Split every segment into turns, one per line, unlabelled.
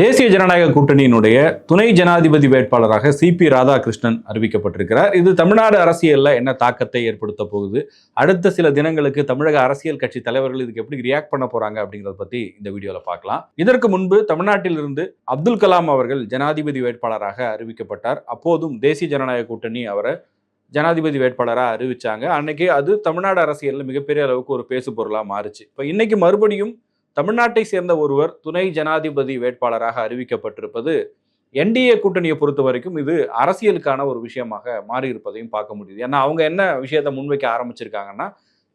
தேசிய ஜனநாயக கூட்டணியினுடைய துணை ஜனாதிபதி வேட்பாளராக சிபி ராதாகிருஷ்ணன் அறிவிக்கப்பட்டிருக்கிறார். இது தமிழ்நாடு அரசியலில் என்ன தாக்கத்தை ஏற்படுத்த போகுது? அடுத்த சில தினங்களுக்கு தமிழக அரசியல் கட்சி தலைவர்கள் இதுக்கு எப்படி ரியாக்ட் பண்ண போறாங்க அப்படிங்கிறத பத்தி இந்த வீடியோவில் பார்க்கலாம். இதற்கு முன்பு தமிழ்நாட்டில் இருந்து அப்துல் கலாம் அவர்கள் ஜனாதிபதி வேட்பாளராக அறிவிக்கப்பட்டார். அப்போதும் தேசிய ஜனநாயக கூட்டணி அவரை ஜனாதிபதி வேட்பாளராக அறிவிச்சாங்க. அன்னைக்கு அது தமிழ்நாடு அரசியலில் மிகப்பெரிய அளவுக்கு ஒரு பேசு பொருளாக மாறுச்சு. இப்போ இன்னைக்கு மறுபடியும் தமிழ்நாட்டை சேர்ந்த ஒருவர் துணை ஜனாதிபதி வேட்பாளராக அறிவிக்கப்பட்டிருப்பது என்டிஏ கூட்டணியை பொறுத்த வரைக்கும் இது அரசியலுக்கான ஒரு விஷயமாக மாறி இருப்பதையும் பார்க்க முடியுது. ஏன்னா அவங்க என்ன விஷயத்தை முன்வைக்க ஆரம்பிச்சிருக்காங்கன்னா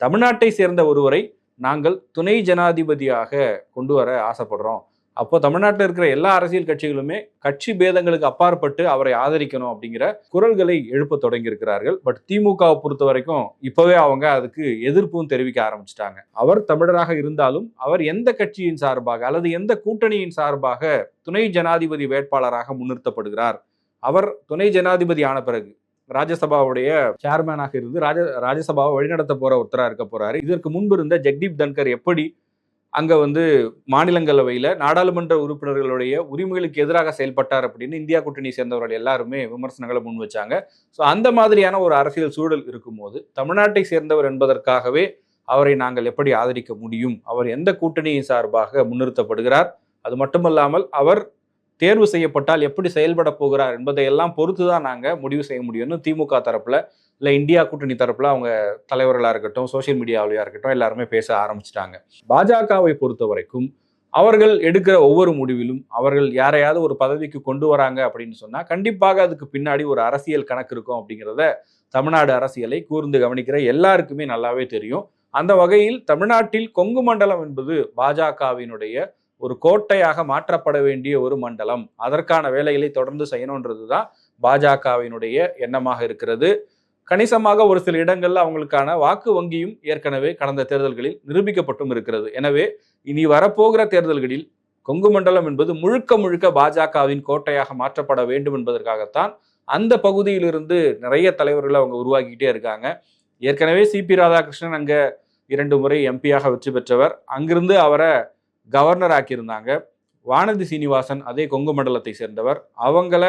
தமிழ்நாட்டை சேர்ந்த ஒருவரை நாங்கள் துணை ஜனாதிபதியாக கொண்டு வர ஆசைப்படுறோம். அப்போ தமிழ்நாட்டில் இருக்கிற எல்லா அரசியல் கட்சிகளுமே கட்சி பேதங்களுக்கு அப்பாற்பட்டு அவரை ஆதரிக்கணும் அப்படிங்கிற குரல்களை எழுப்ப தொடங்கியிருக்கிறார்கள். பட் திமுகவை பொறுத்த வரைக்கும் இப்போவே அவங்க அதுக்கு எதிர்ப்பும் தெரிவிக்க ஆரம்பிச்சிட்டாங்க. அவர் தமிழராக இருந்தாலும் அவர் எந்த கட்சியின் சார்பாக அல்லது எந்த கூட்டணியின் சார்பாக துணை ஜனாதிபதி வேட்பாளராக முன்னிறுத்தப்படுகிறார்? அவர் துணை ஜனாதிபதி ஆன பிறகு ராஜ்யசபாவுடைய சேர்மேனாக இருந்து ராஜ ராஜ்யசபாவை வழிநடத்த போற ஒருத்தராக இருக்க போறாரு. இதற்கு முன்பு இருந்த ஜெக்தீப் தன்கர் எப்படி அங்க வந்து மாநிலங்களவையில நாடாளுமன்ற உறுப்பினர்களுடைய உரிமைகளுக்கு எதிராக செயல்பட்டார் அப்படின்னு இந்தியா கூட்டணி சேர்ந்தவர்கள் எல்லாருமே விமர்சனங்களை முன் வச்சாங்க. ஸோ அந்த மாதிரியான ஒரு அரசியல் சூழல் இருக்கும்போது தமிழ்நாட்டை சேர்ந்தவர் என்பதற்காகவே அவரை நாங்கள் எப்படி ஆதரிக்க முடியும்? அவர் எந்த கூட்டணியின் சார்பாக முன்னிறுத்தப்படுகிறார்? அது மட்டுமல்லாமல் அவர் தேர்வு செய்யப்பட்டால் எப்படி செயல்பட போகிறார் என்பதையெல்லாம் பொறுத்து தான் நாங்கள் முடிவு செய்ய முடியும்னு திமுக தரப்பில் இல்லை இந்தியா கூட்டணி தரப்பில் அவங்க தலைவர்களாக இருக்கட்டும் சோஷியல் மீடியாவிலையாக இருக்கட்டும் எல்லாருமே பேச ஆரம்பிச்சிட்டாங்க. பாஜகவை பொறுத்த வரைக்கும் அவர்கள் எடுக்கிற ஒவ்வொரு முடிவிலும் அவர்கள் யாரையாவது ஒரு பதவிக்கு கொண்டு வராங்க அப்படின்னு சொன்னால் கண்டிப்பாக அதுக்கு பின்னாடி ஒரு அரசியல் கணக்கு இருக்கும் அப்படிங்கிறத தமிழ்நாடு அரசியலை கூர்ந்து கவனிக்கிற எல்லாருக்குமே நல்லாவே தெரியும். அந்த வகையில் தமிழ்நாட்டில் கொங்கு மண்டலம் என்பது பாஜகவினுடைய ஒரு கோட்டையாக மாற்றப்பட வேண்டிய ஒரு மண்டலம். அதற்கான வேலைகளை தொடர்ந்து செய்யணுன்றது தான் பாஜகவினுடைய எண்ணமாக இருக்கிறது. கணிசமாக ஒரு சில இடங்களில் அவங்களுக்கான வாக்கு வங்கியும் ஏற்கனவே கடந்த தேர்தல்களில் நிரூபிக்கப்பட்டும் இருக்கிறது. எனவே இனி வரப்போகிற தேர்தல்களில் கொங்கு மண்டலம் என்பது முழுக்க முழுக்க பாஜகவின் கோட்டையாக மாற்றப்பட வேண்டும் என்பதற்காகத்தான் அந்த பகுதியிலிருந்து நிறைய தலைவர்களை அவங்க உருவாக்கிக்கிட்டே இருக்காங்க. ஏற்கனவே சிபி ராதாகிருஷ்ணன் அங்கே இரண்டு முறை எம்பியாக வெற்றி பெற்றவர். அங்கிருந்து அவரை கவர்னர் ஆக்கியிருந்தாங்க. வானதி சீனிவாசன் அதே கொங்கு மண்டலத்தை சேர்ந்தவர். அவங்கள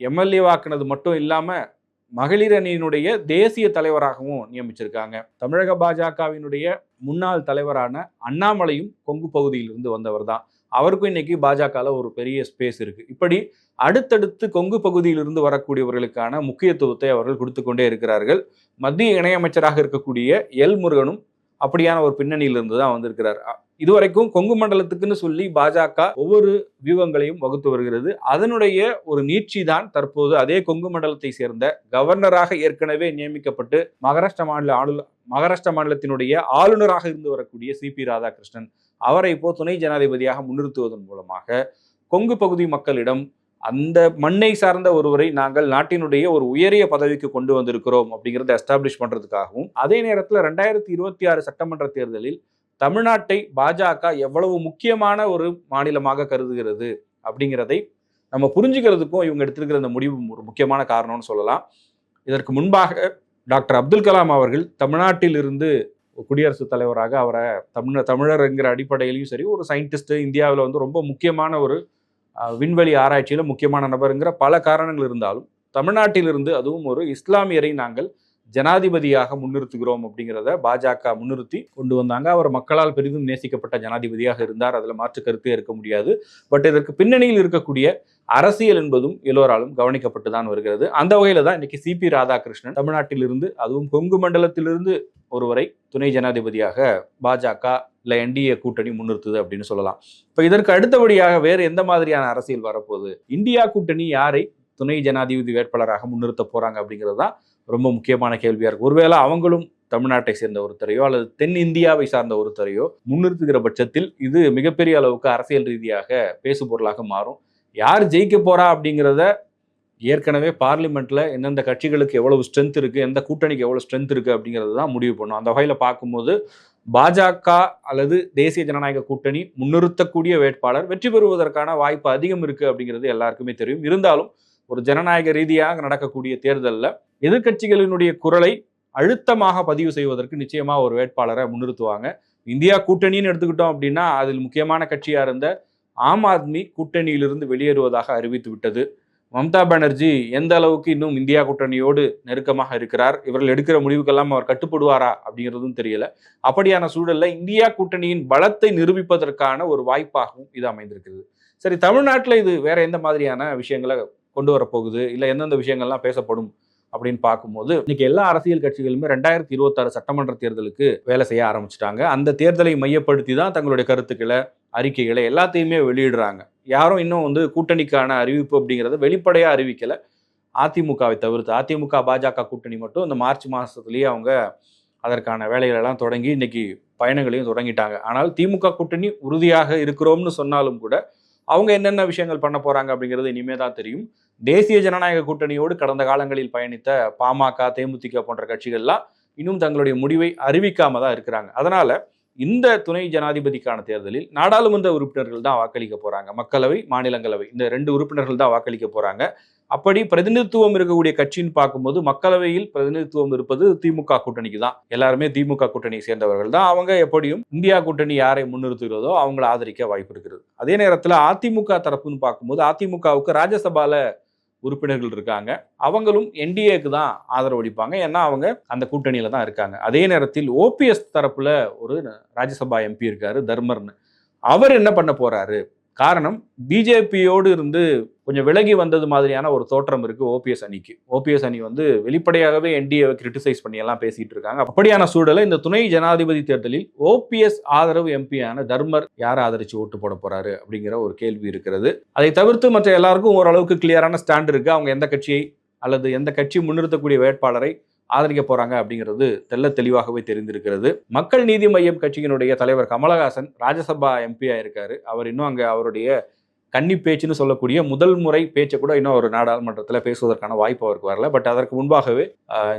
எம்எல்ஏ வாக்குனது மட்டும் இல்லாமல் மகளிர் அணியினுடைய தேசிய தலைவராகவும் நியமிச்சிருக்காங்க. தமிழக பாஜகவினுடைய முன்னாள் தலைவரான அண்ணாமலையும் கொங்கு பகுதியிலிருந்து வந்தவர் தான் அவருக்கும் இன்னைக்கு பாஜகவில் ஒரு பெரிய ஸ்பேஸ் இருக்கு. இப்படி அடுத்தடுத்து கொங்கு பகுதியிலிருந்து வரக்கூடியவர்களுக்கான முக்கியத்துவத்தை அவர்கள் கொடுத்து கொண்டே இருக்கிறார்கள். மத்திய இணையமைச்சராக இருக்கக்கூடிய எல் முருகனும் அப்படியான ஒரு பின்னணியிலிருந்து தான் வந்திருக்கிறார். இதுவரைக்கும் கொங்கு மண்டலத்துக்குன்னு சொல்லி பாஜக ஒவ்வொரு வியூகங்களையும் வகுத்து வருகிறது. அதனுடைய ஒரு நீட்சி தான் தற்போது அதே கொங்கு மண்டலத்தை சேர்ந்த கவர்னராக ஏற்கனவே நியமிக்கப்பட்டு மகாராஷ்டிர மாநில ஆளுநர் மகாராஷ்டிர மாநிலத்தினுடைய ஆளுநராக இருந்து வரக்கூடிய சிபி ராதாகிருஷ்ணன் அவரை இப்போ துணை ஜனாதிபதியாக முன்னிறுத்துவதன் மூலமாக கொங்கு பகுதி மக்களிடம் அந்த மண்ணை சார்ந்த ஒருவரை நாங்கள் நாட்டினுடைய ஒரு உயரிய பதவிக்கு கொண்டு வந்திருக்கிறோம் அப்படிங்கிறத எஸ்டாப்ளிஷ் பண்றதுக்காகவும் அதே நேரத்தில் ரெண்டாயிரத்தி இருபத்தி ஆறு சட்டமன்ற தேர்தலில் தமிழ்நாட்டை பாஜக எவ்வளவு முக்கியமான ஒரு மாநிலமாக கருதுகிறது அப்படிங்கிறதை நம்ம புரிஞ்சுக்கிறதுக்கும் இவங்க எடுத்திருக்கிற இந்த முடிவு ஒரு முக்கியமான காரணம்னு சொல்லலாம். இதற்கு முன்பாக டாக்டர் அப்துல் கலாம் அவர்கள் தமிழ்நாட்டில் இருந்து குடியரசுத் தலைவராக அவரை தமிழ் தமிழர்ங்கிற அடிப்படையிலையும் சரி ஒரு சயின்டிஸ்ட் இந்தியாவில் வந்து ரொம்ப முக்கியமான ஒரு விண்வெளி ஆராய்ச்சியில் முக்கியமான நபருங்கிற பல காரணங்கள் இருந்தாலும் தமிழ்நாட்டிலிருந்து அதுவும் ஒரு இஸ்லாமியரை நாங்கள் ஜனாதிபதியாக முன்னிறுத்துகிறோம் அப்படிங்கிறத பாஜக முன்னிறுத்தி கொண்டு வந்தாங்க. அவர் மக்களால் பெரிதும் நேசிக்கப்பட்ட ஜனாதிபதியாக இருந்தார். அதில் மாற்று கருத்தே இருக்க முடியாது. பட் இதற்கு பின்னணியில் இருக்கக்கூடிய அரசியல் என்பதும் எல்லோராலும் கவனிக்கப்பட்டு தான் வருகிறது. அந்த வகையில் தான் இன்னைக்கு சிபி ராதாகிருஷ்ணன் தமிழ்நாட்டிலிருந்து அதுவும் கொங்கு மண்டலத்திலிருந்து ஒருவரை துணை ஜனாதிபதியாக பாஜக இல்லை என்டிஏ கூட்டணி முன்னிறுத்துது அப்படின்னு சொல்லலாம். இப்போ இதற்கு அடுத்தபடியாக வேறு எந்த மாதிரியான அரசியல் வரப்போகுது? இந்தியா கூட்டணி யாரை துணை ஜனாதிபதி வேட்பாளராக முன்னிறுத்த போறாங்க அப்படிங்கிறது தான் ரொம்ப முக்கியமான கேள்வியா இருக்கு. ஒருவேளை அவங்களும் தமிழ்நாட்டை சேர்ந்த ஒருத்தரையோ அல்லது தென் இந்தியாவை சார்ந்த ஒருத்தரையோ முன்னிறுத்துகிற பட்சத்தில் இது மிகப்பெரிய அளவுக்கு அரசியல் ரீதியாக பேசு பொருளாக மாறும். யார் ஜெயிக்க போறா அப்படிங்கிறத ஏற்கனவே பார்லிமெண்ட்ல எந்தெந்த கட்சிகளுக்கு எவ்வளவு ஸ்ட்ரென்த் இருக்கு எந்த கூட்டணிக்கு எவ்வளவு ஸ்ட்ரென்த் இருக்கு அப்படிங்கிறது தான் முடிவு பண்ணும். அந்த வகையில பார்க்கும்போது பாஜக அல்லது தேசிய ஜனநாயக கூட்டணி முன்னிறுத்தக்கூடிய வேட்பாளர் வெற்றி பெறுவதற்கான வாய்ப்பு அதிகம் இருக்கு அப்படிங்கிறது எல்லாருக்குமே தெரியும். இருந்தாலும் ஒரு ஜனநாயக ரீதியாக நடக்கக்கூடிய தேர்தலில் எதிர்க்கட்சிகளினுடைய குரலை அழுத்தமாக பதிவு செய்வதற்கு நிச்சயமாக ஒரு வேட்பாளரை முன்னிறுத்துவாங்க. இந்தியா கூட்டணின்னு எடுத்துக்கிட்டோம் அப்படின்னா அதில் முக்கியமான கட்சியாக இருந்த ஆம் ஆத்மி கூட்டணியிலிருந்து வெளியேறுவதாக அறிவித்து விட்டது. மம்தா பானர்ஜி எந்த அளவுக்கு இன்னும் இந்தியா கூட்டணியோடு நெருக்கமாக இருக்கிறார்? இவர்கள் எடுக்கிற முடிவுக்கெல்லாம் அவர் கட்டுப்படுவாரா? அப்படிங்கிறதும் தெரியல. அப்படியான சூழலில் இந்தியா கூட்டணியின் பலத்தை நிரூபிப்பதற்கான ஒரு வாய்ப்பாகவும் இது அமைந்திருக்கிறது. சரி தமிழ்நாட்டில் இது வேற எந்த மாதிரியான விஷயங்களை கொண்டு வரப்போகுது இல்லை எந்தெந்த விஷயங்கள்லாம் பேசப்படும் அப்படின்னு பார்க்கும்போது இன்னைக்கு எல்லா அரசியல் கட்சிகளுமே ரெண்டாயிரத்தி இருபத்தாறு சட்டமன்ற தேர்தலுக்கு வேலை செய்ய ஆரம்பிச்சிட்டாங்க. அந்த தேர்தலை மையப்படுத்தி தான் தங்களுடைய கருத்துக்களை அறிக்கைகளை எல்லாத்தையுமே வெளியிடுறாங்க. யாரும் இன்னும் வந்து கூட்டணிக்கான அறிவிப்பு அப்படிங்கிறத வெளிப்படையாக அறிவிக்கலை. அதிமுகவை தவிர்த்து அதிமுக பாஜக கூட்டணி மட்டும் இந்த மார்ச் மாதத்துலேயே அவங்க அதற்கான வேலைகளெல்லாம் தொடங்கி இன்னைக்கு பயணங்களையும் தொடங்கிட்டாங்க. ஆனால் திமுக கூட்டணி உறுதியாக இருக்கிறோம்னு சொன்னாலும் கூட அவங்க என்னென்ன விஷயங்கள் பண்ண போறாங்க அப்படிங்கிறது இனிமே தான் தெரியும். தேசிய ஜனநாயக கூட்டணியோடு கடந்த காலங்களில் பயணித்த பாமக தேமுதிக போன்ற கட்சிகள்லாம் இன்னும் தங்களுடைய முடிவை அறிவிக்காம தான் இருக்கிறாங்க. அதனால இந்த துணை ஜனாதிபதிக்கான தேர்தலில் நாடாளுமன்ற உறுப்பினர்கள் தான் வாக்களிக்க போகிறாங்க மக்களவை மாநிலங்களவை. இந்த ரெண்டு உறுப்பினர்கள் தான் வாக்களிக்க போகிறாங்க அப்படி பிரதிநிதித்துவம் இருக்கக்கூடிய கட்சின்னு பார்க்கும்போது மக்களவையில் பிரதிநிதித்துவம் இருப்பது திமுக கூட்டணிக்கு தான். எல்லாருமே திமுக கூட்டணியை சேர்ந்தவர்கள் தான். அவங்க எப்படியும் இந்தியா கூட்டணி யாரை முன்னிறுத்துகிறதோ அவங்களை ஆதரிக்க வாய்ப்பு இருக்கிறது. அதே நேரத்தில் அதிமுக தரப்புன்னு பார்க்கும்போது அதிமுகவுக்கு ராஜ்யசபாவில் உறுப்பினர்கள் இருக்காங்க. அவங்களும் என்டிஏக்கு தான் ஆதரவு அளிப்பாங்க. ஏன்னா அவங்க அந்த கூட்டணியில் தான் இருக்காங்க. அதே நேரத்தில் ஓபிஎஸ் தரப்பில் ஒரு ராஜ்யசபா எம்பி இருக்காரு தர்மர்னு. அவர் என்ன பண்ண போறாரு? காரணம் பிஜேபியோடு இருந்து கொஞ்சம் விலகி வந்தது மாதிரியான ஒரு தோற்றம் இருக்கு ஓபிஎஸ் அணிக்கு. ஓபிஎஸ் அணி வந்து வெளிப்படையாகவே என்டிஏவை கிரிட்டிசைஸ் பண்ணி எல்லாம் பேசிட்டு இருக்காங்க. அப்படியான சூழலை இந்த துணை ஜனாதிபதி தேர்தலில் ஓபிஎஸ் ஆதரவு எம்பியான தர்மர் யார் ஆதரிச்சு ஓட்டு போட போறாரு அப்படிங்கிற ஒரு கேள்வி இருக்கிறது. அதை தவிர்த்து மற்ற எல்லாருக்கும் ஓரளவுக்கு கிளியரான ஸ்டாண்ட் இருக்கு. அவங்க எந்த கட்சியை அல்லது எந்த கட்சி முன்னிறுத்தக்கூடிய வேட்பாளரை ஆதரிக்க போறாங்க அப்படிங்கிறது தெல்ல தெளிவாகவே தெரிந்திருக்கிறது. மக்கள் நீதி மையம் கட்சியினுடைய தலைவர் கமலஹாசன் ராஜ்யசபா எம்பியா இருக்காரு. அவர் இன்னும் அங்கே அவருடைய கன்னி பேச்சுன்னு சொல்லக்கூடிய முதல் முறை பேச்சை கூட இன்னும் ஒரு நாடாளுமன்றத்தில் பேசுவதற்கான வாய்ப்பு அவருக்கு வரல. பட் அதற்கு முன்பாகவே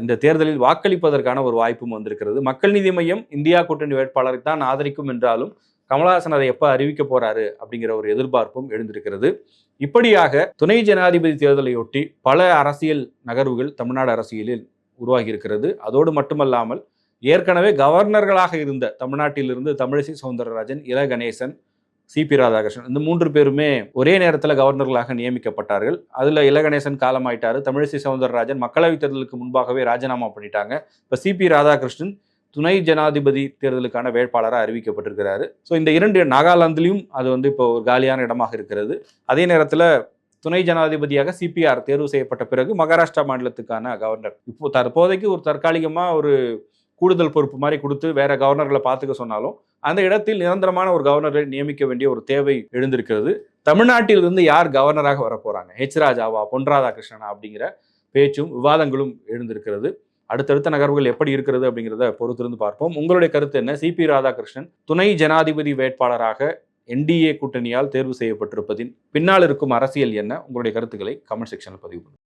இந்த தேர்தலில் வாக்களிப்பதற்கான ஒரு வாய்ப்பும் வந்திருக்கிறது. மக்கள் நீதி மையம் இந்தியா கூட்டணி வேட்பாளரை தான் ஆதரிக்கும் என்றாலும் கமலஹாசன் அதை எப்போ அறிவிக்க போறாரு அப்படிங்கிற ஒரு எதிர்பார்ப்பும் எழுந்திருக்கிறது. இப்படியாக துணை ஜனாதிபதி தேர்தலையொட்டி பல அரசியல் நகர்வுகள் தமிழ்நாடு அரசியலில் உருவாகி இருக்கிறது அதோடு மட்டுமல்லாமல் ஏற்கனவே கவர்னர்களாக இருந்த தமிழ்நாட்டிலிருந்து தமிழிசை சவுந்தரராஜன் இல கணேசன் சிபி ராதாகிருஷ்ணன் இந்த மூன்று பேருமே ஒரே நேரத்தில் கவர்னர்களாக நியமிக்கப்பட்டார்கள். அதில் இலகணேசன் காலமாயிட்டார் தமிழிசை சவுந்தரராஜன் மக்களவைத் தேர்தலுக்கு முன்பாகவே ராஜினாமா பண்ணிட்டாங்க. இப்போ சிபி ராதாகிருஷ்ணன் துணை ஜனாதிபதி தேர்தலுக்கான வேட்பாளராக அறிவிக்கப்பட்டிருக்கிறாரு. ஸோ இந்த இரண்டு நாகாலாந்துலேயும் அது வந்து இப்போ ஒரு காலியான இடமாக இருக்கிறது. அதே நேரத்தில் துணை ஜனாதிபதியாக சிபிஆர் தேர்வு செய்யப்பட்ட பிறகு மகாராஷ்டிரா மாநிலத்துக்கான கவர்னர் இப்போ தற்போதைக்கு ஒரு தற்காலிகமாக ஒரு கூடுதல் பொறுப்பு மாதிரி கொடுத்து வேற கவர்னர்களை பார்த்துக்க சொன்னாலும் அந்த இடத்தில் நிரந்தரமான ஒரு கவர்னரை நியமிக்க வேண்டிய ஒரு தேவை எழுந்திருக்கிறது. தமிழ்நாட்டிலிருந்து யார் கவர்னராக வரப்போகிறாங்க ஹெச் ராஜாவா பொன் ராதாகிருஷ்ணனா அப்படிங்கிற பேச்சும் விவாதங்களும் எழுந்திருக்கிறது. அடுத்தடுத்த நகர்வுகள் எப்படி இருக்கிறது அப்படிங்கிறத பொறுத்திருந்து பார்ப்போம். உங்களுடைய கருத்து என்ன? சிபி ராதாகிருஷ்ணன் துணை ஜனாதிபதி வேட்பாளராக என்டிஏ கூட்டணியால் தேர்வு செய்யப்பட்டிருப்பதின் பின்னால் இருக்கும் அரசியல் என்ன? உங்களுடைய கருத்துக்களை கமெண்ட் செக்ஷனில் பதிவு பண்ணுங்கள்